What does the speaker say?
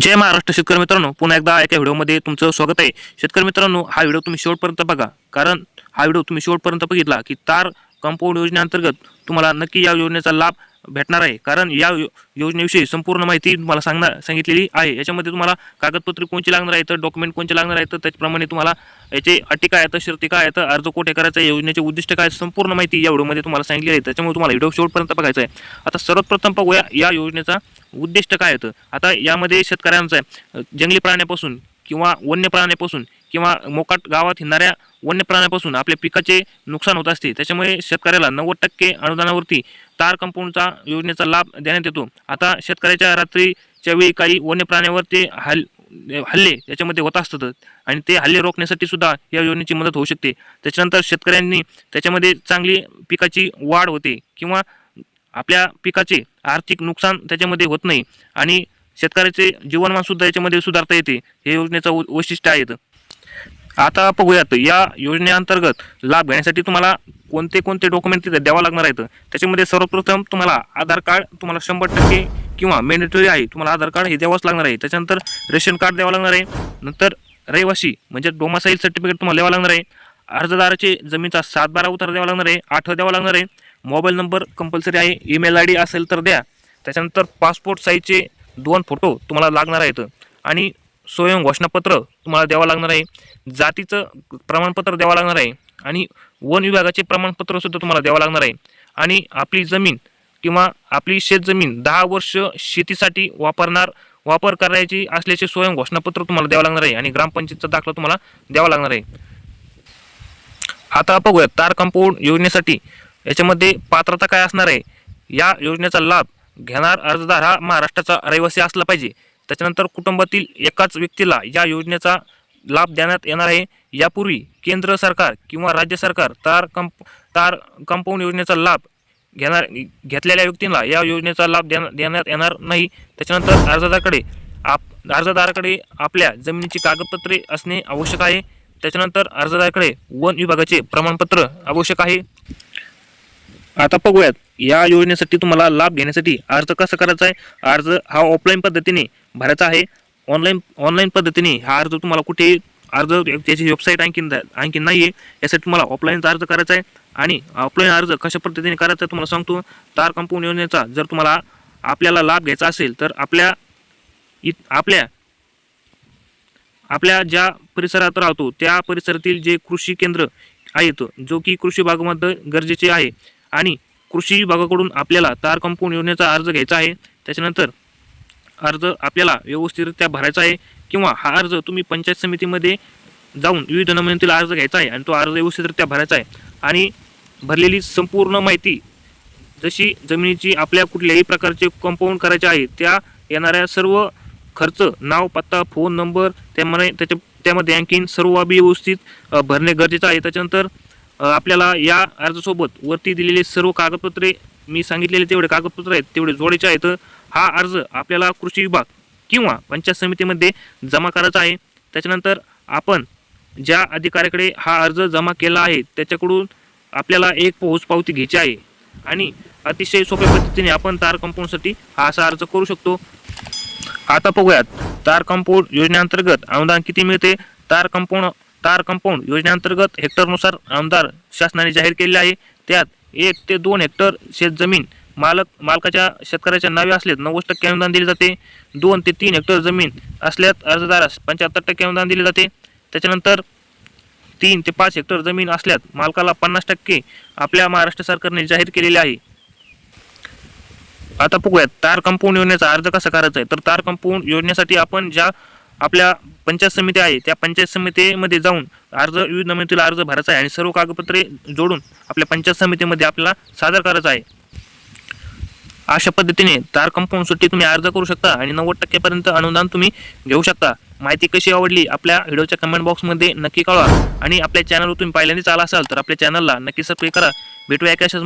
जय महाराष्ट्र शेतकरी मित्रांनो. पुन्हा एकदा एका व्हिडिओमध्ये तुमचं स्वागत आहे. शेतकरी मित्रांनो हा व्हिडिओ तुम्ही शेवटपर्यंत बघा. कारण हा व्हिडिओ तुम्ही शेवटपर्यंत बघितला की तार कंपाऊंड योजनेअंतर्गत तुम्हाला नक्की या योजनेचा लाभ भेटणार आहे. कारण या योजनेविषयी संपूर्ण माहिती तुम्हाला सांगणार सांगितलेली आहे. याच्यामध्ये तुम्हाला कागदपत्रे कोणती लागणार आहेत डॉक्युमेंट कोणते लागणार आहेत त्याचप्रमाणे तुम्हाला याचे अटी काय आहेत शर्ती काय आहेत अर्ज कोठे करायचा आहे योजनेचे उद्दिष्ट काय संपूर्ण माहिती या व्हिडिओमध्ये तुम्हाला सांगितली आहे. त्याच्यामुळे तुम्हाला व्हिडिओ शेवटपर्यंत बघायचा आहे. आता सर्वप्रथम बघूया या योजनेचा उद्दिष्ट काय होतं? आता यामध्ये शेतकऱ्यांचं आहे, जंगली प्राण्यापासून किंवा वन्य प्राण्यापासून किंवा मोकाट गावात हिंडणाऱ्या वन्य प्राण्यापासून आपल्या पिकाचे नुकसान होत असते. त्याच्यामुळे शेतकऱ्याला नव्वद टक्के अनुदानावरती तार कंपाऊंडचा योजनेचा लाभ देण्यात येतो. आता शेतकऱ्याच्या रात्रीच्या वेळी काही वन्य प्राण्यावरती हल हल्ले याच्यामध्ये होत असतात आणि ते हल्ले रोखण्यासाठी सुद्धा या योजनेची मदत होऊ शकते. त्याच्यानंतर शेतकऱ्यांनी त्याच्यामध्ये चांगली पिकाची वाढ होते किंवा आपल्या पिकाचे आर्थिक नुकसान त्याच्यामध्ये होत नाही आणि शेतकऱ्याचे जीवनमान सुद्धा याच्यामध्ये सुधारता येते. हे योजनेचं वैशिष्ट्य आहे आता बघूयात या योजनेअंतर्गत लाभ घेण्यासाठी तुम्हाला कोणते कोणते डॉक्युमेंट तिथे द्यावं लागणार आहेत? त्याच्यामध्ये सर्वप्रथम तुम्हाला आधार कार्ड तुम्हाला शंभर टक्के किंवा मॅन्डेटरी आहे. तुम्हाला आधार कार्ड हे द्यावंच लागणार आहे. त्याच्यानंतर रेशन कार्ड द्यावं लागणार आहे. नंतर रहिवासी म्हणजे डोमासाईल सर्टिफिकेट तुम्हाला द्यावं लागणार आहे. अर्जदाराचे जमीनचा सात बारा उतार द्यावा लागणार आहे. आठ द्यावा लागणार आहे. मोबाईल नंबर कंपल्सरी आहे ईमेल आय डी असेल तर द्या. त्याच्यानंतर पासपोर्ट साईजचे दोन फोटो तुम्हाला लागणार आहेत. आणि स्वयं घोषणापत्र तुम्हाला द्यावं लागणार आहे. जातीचं प्रमाणपत्र द्यावं लागणार आहे. आणि वन विभागाचे प्रमाणपत्रसुद्धा तुम्हाला द्यावं लागणार आहे. आणि आपली जमीन किंवा आपली शेतजमीन दहा वर्ष शेतीसाठी वापरणार वापर करायची असल्याचे स्वयं घोषणापत्र तुम्हाला द्यावं लागणार आहे. आणि ग्रामपंचायतचा दाखला तुम्हाला द्यावा लागणार आहे. आता बघूया तार कंपाऊंड योजनेसाठी याच्यामध्ये पात्रता काय असणार आहे? या योजनेचा लाभ घेणार अर्जदार हा महाराष्ट्राचा रहिवासी असला पाहिजे. त्याच्यानंतर कुटुंबातील एकाच व्यक्तीला या योजनेचा लाभ देण्यात येणार आहे. यापूर्वी केंद्र सरकार किंवा राज्य सरकार तार कंप तार कंपाऊंड योजनेचा लाभ घेणार घेतलेल्या व्यक्तींना या योजनेचा लाभ देण्या देण्यात येणार नाही. त्याच्यानंतर अर्जदाराकडे आप अर्जदाराकडे आपल्या जमिनीची कागदपत्रे असणे आवश्यक आहे. त्याच्यानंतर अर्जदाराकडे वन विभागाचे प्रमाणपत्र आवश्यक आहे. आता बघूयात. या योजनेसाठी तुम्हाला लाभ घेण्यासाठी अर्ज कसा करायचा आहे? अर्ज हा ऑफलाईन पद्धतीने भरायचा आहे. ऑनलाईन ऑनलाईन पद्धतीने हा अर्ज तुम्हाला कुठे अर्ज त्याची वेबसाईट आणखीन आणखीन नाही आहे यासाठी तुम्हाला ऑफलाईनचा अर्ज करायचा आहे. आणि ऑफलाईन अर्ज कशा पद्धतीने करायचा तुम्हाला सांगतो. तार कंपाऊंड योजनेचा जर तुम्हाला आपल्याला लाभ घ्यायचा असेल तर आपल्या इत आपल्या आपल्या ज्या परिसरात राहतो त्या परिसरातील जे कृषी केंद्र आहेत जो की कृषी भागामध्ये गरजेचे आहे आणि कृषी विभागाकडून आपल्याला तार कंपाऊंड योजनेचा अर्ज घ्यायचा आहे. त्याच्यानंतर अर्ज आपल्याला व्यवस्थितरित्या भरायचा आहे किंवा हा अर्ज तुम्ही पंचायत समितीमध्ये जाऊन विविध नमुन्यातील अर्ज घ्यायचा आहे आणि तो अर्ज व्यवस्थितरित्या भरायचा आहे. आणि भरलेली संपूर्ण माहिती जशी जमिनीची आपल्या कुठल्याही प्रकारचे कंपाऊंड करायचे आहे त्या येणाऱ्या सर्व खर्च नाव पत्ता फोन नंबर त्यामध्ये त्याच्या त्यामध्ये आणखीन सर्व बाबी व्यवस्थित भरणे गरजेचं आहे. त्याच्यानंतर आपल्याला या अर्जासोबत वरती दिलेले सर्व कागदपत्रे मी सांगितलेले तेवढे कागदपत्र आहेत तेवढे जोडायचे आहेत. हा अर्ज आपल्याला कृषी विभाग किंवा पंचायत समितीमध्ये जमा करायचा आहे. त्याच्यानंतर आपण ज्या अधिकाऱ्याकडे हा अर्ज जमा केला आहे त्याच्याकडून आपल्याला एक पोहोच पावती घ्यायची आहे. आणि अतिशय सोप्या पद्धतीने आपण तार कंपाऊंडसाठी हा असा अर्ज करू शकतो. आता बघूयात तार कंपाऊंड योजनेअंतर्गत अनुदान किती मिळते? तार कंपाऊंड तार कंपाऊंड योजनेअंतर्गत हेक्टरनुसार आमदार शासनाने जाहीर केले आहे. त्यात एक ते दोन हेक्टर शेतजमीन मालक मालकाच्या शेतकऱ्याच्या नावे असल्यास नव्वद टक्के अनुदान दिले जाते. दोन ते तीन हेक्टर जमीन असल्यास अर्जदारास पंच्याहत्तर टक्के अनुदान दिले जाते. त्याच्यानंतर तीन ते पाच हेक्टर जमीन असल्यास मालकाला पन्नास टक्के आपल्या महाराष्ट्र सरकारने जाहीर केलेले आहे. आता बघूयात तार कंपाऊंड योजनेचा अर्ज कसा करायचा आहे? तर तार कंपाऊंड योजनेसाठी आपण ज्या आपल्या पंचायत समिती आहे त्या पंचायत समितीमध्ये जाऊन अर्ज विविध नमुन्यातील अर्ज भरायचा आहे आणि सर्व कागदपत्रे जोडून आपल्या पंचायत समितीमध्ये आपल्याला सादर करायचा आहे. अशा पद्धतीने तार कंपाऊंडसाठी तुम्ही अर्ज करू शकता आणि नव्वद टक्क्यापर्यंत अनुदान तुम्ही घेऊ शकता. माहिती कशी आवडली आपल्या व्हिडिओच्या कमेंट बॉक्समध्ये नक्की कळवा आणि आपल्या चॅनलवर तुम्ही पहिल्यांदाच आला असाल तर आपल्या चॅनलला नक्की सबस्क्राईब करा. भेटूया कशाच